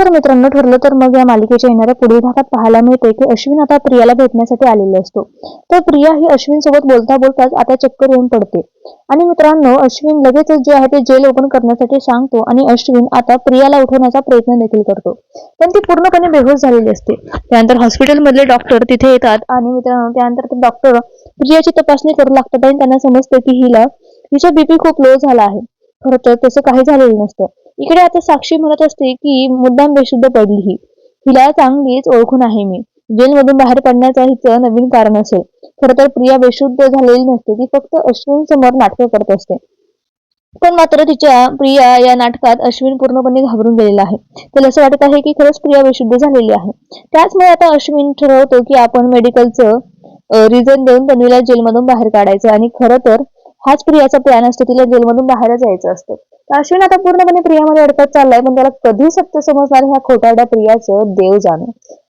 तर मित्रांनो ठरलं तर मग या मालिकेच्या येणाऱ्या पुढील भागात पाहायला मिळते की अश्विन आता प्रियाला भेटण्यासाठी आलेला असतो. तर प्रिया ही अश्विन सोबत बोलता बोलताच आता चक्कर येऊन पडते. आणि मित्रांनो अश्विन लगेच जे आहे ते जेल ओपन करण्यासाठी सांगतो आणि अश्विन आता प्रियाला उठवण्याचा प्रयत्न देखील करतो. पण ती पूर्णपणे बेहोश झालेली असते. त्यानंतर हॉस्पिटलमधले डॉक्टर तिथे येतात आणि मित्रांनो त्यानंतर ते डॉक्टर प्रियाची तपासणी करू लागतात आणि त्यांना समजते की हिला हिचा बीपी खूप लो झाला आहे. खरं तर तसं काही झालेलं नसतं. इकडे आता साक्षी म्हणत असते की मुद्दाम बेशुद्ध पडली ही. हिला चांगलीच ओळखून आहे मी. जेलमधून बाहेर पडण्याचं हिचं नवीन कारण असेल. खरं तर प्रिया बेशुद्ध झालेली नसते ती फक्त अश्विन समोर नाटकं करत असते. पण मात्र तिच्या प्रिया या नाटकात अश्विन पूर्णपणे घाबरून गेलेला आहे. त्याला असं वाटत आहे की खरंच प्रिया बेशुद्ध झालेली आहे. त्याचमुळे आता अश्विन ठरवतो की आपण मेडिकलचं रिझन देऊन तन्वीला जेलमधून बाहेर काढायचं. आणि खरं तर हाच प्रियाचा प्लॅन असतो तिला जेलमधून बाहेर जायचं असतं. तर अश्विन आता पूर्णपणे प्रियामध्ये अडकत चाललाय पण त्याला कधी सत्य समजणार ह्या खोटारड्या प्रियाचं देव जाणे.